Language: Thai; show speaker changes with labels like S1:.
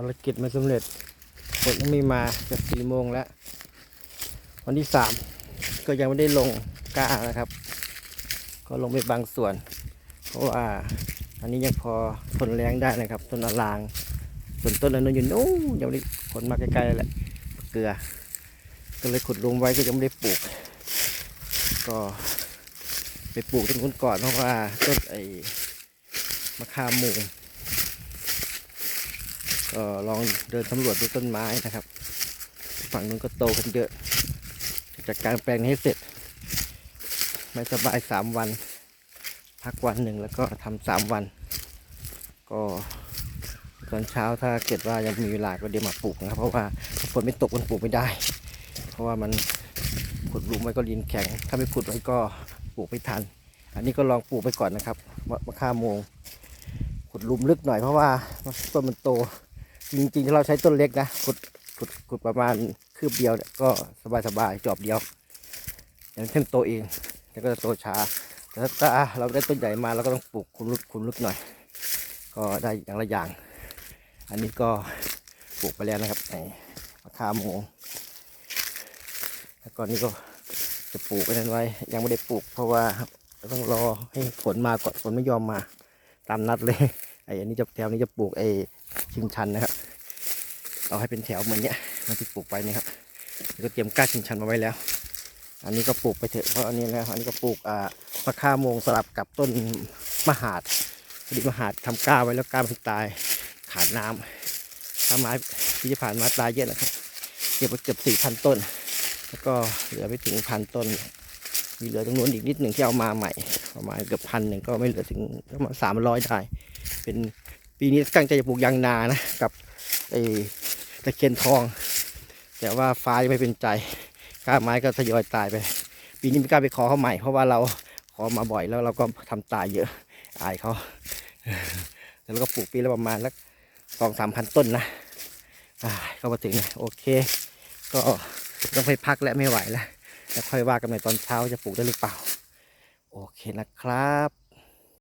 S1: ภารกิจไม่สำเร็จฝนยังไม่มาจะสี่โมงแล้ว วันที่สามก็ยังไม่ได้ลงกล้านะครับ ก็ลงไปบางส่วน เพราะว่าอันนี้ยังพอทนแรงได้นะครับ ต้นอลาง ส่วนต้นอันนั้นอยู่นู้นยังไม่ได้ขนมาใกล้ๆแหละเกลือ ก็เลยขุดลงไว้ก็ยังไม่ได้ปลูก ก็ไปปลูกต้นนู้นก่อนเพราะว่าต้นไอ้มะขามหมู ก็ลองเดินสำรวจดูต้นไม้นะครับ ฝั่งนู้นก็โตกันเยอะ จากการแปลงให้เสร็จ ไม่สบายสามวัน พักวันหนึ่งแล้วก็ทำสามวัน ก็ตอนเช้าถ้าเกิดว่ายังมีเวลาก็เดี๋ยวมาปลูกนะครับ เพราะว่าถ้าฝนไม่ตกมันปลูกไม่ได้ เพราะว่ามันขุดหลุมไว้ก็ดินแข็ง ถ้าไม่ขุดไว้ก็ปลูกไม่ทัน อันนี้ก็ลองปลูกไปก่อนนะครับมะข่าโมงขุดหลุมลึกหน่อยเพราะว่าต้นมันโต จริงๆถ้าเราใช้ต้นเล็กนะขุดขุดขุดประมาณคืบเดียวเนี่ยก็สบายๆจอบเดียว อย่างเช่นโตเองแต่ก็จะโตช้าแต่ถ้าเราได้ต้นใหญ่มาเราก็ต้องปลูกคุมลึกคุมลึกหน่อย ก็ได้อย่างละอย่าง อันนี้ก็ปลูกไปแล้วนะครับในมะขามโมงแล้วก็นี่ก็จะปลูกไว้นั้นไว้ ยังไม่ได้ปลูก เพราะว่าต้องรอให้ฝนมาก่อนฝนไม่ยอมมาตามนัดเลยไอ้อันนี้จะแถวนี้จะปลูกไอ้ ชิงชันนะครับ เอาให้เป็นแถวเหมือนเนี้ยมันที่ปลูกไปนี่ครับก็เตรียมก้าชิงชันมาไว้แล้ว อันนี้ก็ปลูกไปเถอะเพราะอันนี้แล้วอันนี้ก็ปลูกอ่ามะข่าโมงสลับกับต้นมะหาดพอดีมะหาดทำก้าไว้แล้วก้ามันตายขาดน้ำถ้าไม้ที่จะผ่านมาตายเยอะนะครับ เก็บไปเกือบสี่พันต้น แล้วก็เหลือไปถึงพันต้น มีเหลือตรงนู้นอีกนิดหนึ่งที่เอามาใหม่ ประมาณเกือบพันหนึ่งก็ไม่เหลือถึงประมาณสามร้อยได้ เป็น ปีนี้ตั้งใจจะปลูกยางนานะกับไอ้ตะเคียนทอง แต่ว่าฟ้ายังไม่เป็นใจกล้าไม้ก็ทยอยตายไป ปีนี้ไม่กล้าไปขอเขาใหม่ เพราะว่าเราขอมาบ่อยแล้วเราก็ทำตายเยอะอายเขาแล้วก็ปลูกปีละประมาณสักสองสามพันต้นนะอ่าก็มาถึงนะโอเค ก็ต้องไปพักและไม่ไหวแล้วแล้วค่อยว่ากันใหม่ตอนเช้าจะปลูกได้หรือเปล่า โอเคนะครับ